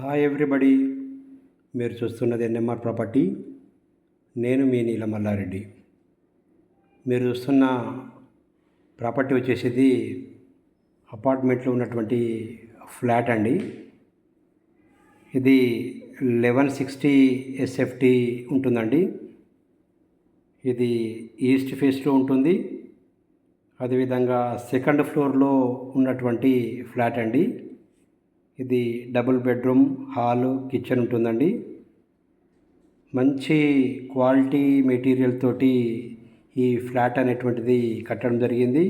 Hi everybody మీరు చూస్తున్నది NMR property. నేను మీ నీల మల్లారెడ్డి మీరు చూస్తున్న ప్రాపర్టీ వచ్చేసేది అపార్ట్మెంట్లో ఉన్నటువంటి ఫ్లాట్ అండి. ఇది లెవెన్ సిక్స్టీ ఎస్ఎఫ్టీ ఉంటుందండి. ఇది ఈస్ట్ ఫేస్లో ఉంటుంది. అదేవిధంగా సెకండ్ ఫ్లోర్లో ఉన్నటువంటి ఫ్లాట్ అండి. ఇది డబుల్ బెడ్రూమ్ హాలు కిచెన్ ఉంటుందండి. మంచి క్వాలిటీ మెటీరియల్ తోటి ఈ ఫ్లాట్ అనేటువంటిది కట్టడం జరిగింది.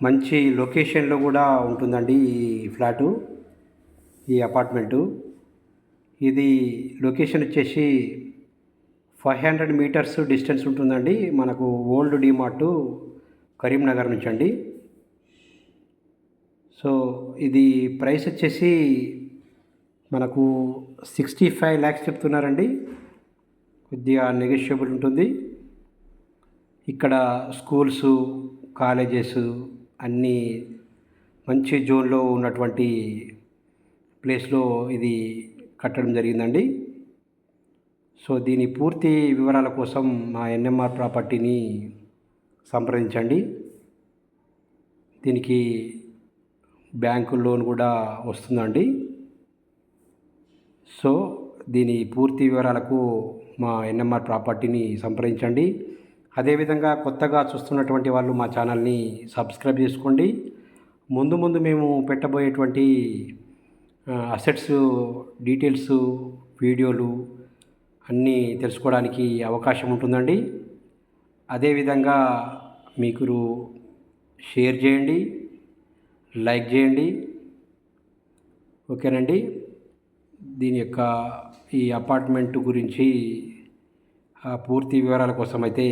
మంచి లొకేషన్లో కూడా ఉంటుందండి ఈ ఫ్లాటు ఈ అపార్ట్మెంటు. ఇది లొకేషన్ వచ్చేసి ఫైవ్ హండ్రెడ్ మీటర్స్ డిస్టెన్స్ ఉంటుందండి. మనకు ఓల్డ్ డిమార్టు కరీంనగర్ నుంచి అండి సో ఇది ప్రైస్ వచ్చేసి మనకు సిక్స్టీ ఫైవ్ ల్యాక్స్ చెప్తున్నారండి. కొద్దిగా నెగోషియబుల్ ఉంటుంది. ఇక్కడ స్కూల్స్ కాలేజెస్ అన్నీ మంచి జోన్లో ఉన్నటువంటి ప్లేస్లో ఇది కట్టడం జరిగిందండి. సో దీని పూర్తి వివరాల కోసం మా ఎన్ఎంఆర్ ప్రాపర్టీని సంప్రదించండి. దీనికి బ్యాంకు లోన్ కూడా వస్తుందండి. సో దీని పూర్తి వివరాలకు మా ఎన్ఎంఆర్ ప్రాపర్టీని సంప్రదించండి. అదేవిధంగా కొత్తగా చూస్తున్నటువంటి వాళ్ళు మా ఛానల్ని సబ్స్క్రైబ్ చేసుకోండి. ముందు ముందు మేము పెట్టబోయేటువంటి అసెట్స్ డీటెయిల్స్ వీడియోలు అన్నీ తెలుసుకోవడానికి అవకాశం ఉంటుందండి. అదేవిధంగా మీకు షేర్ చేయండి. లైక్ చేయండి. ఓకేనండి? దీని యొక్క ఈ అపార్ట్మెంట్ గురించి పూర్తి వివరాల కోసం అయితే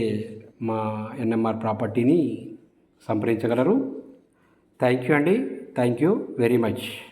మా ఎన్ఎంఆర్ ప్రాపర్టీని సంప్రదించగలరు. థ్యాంక్ యూ అండి. Thank you very much.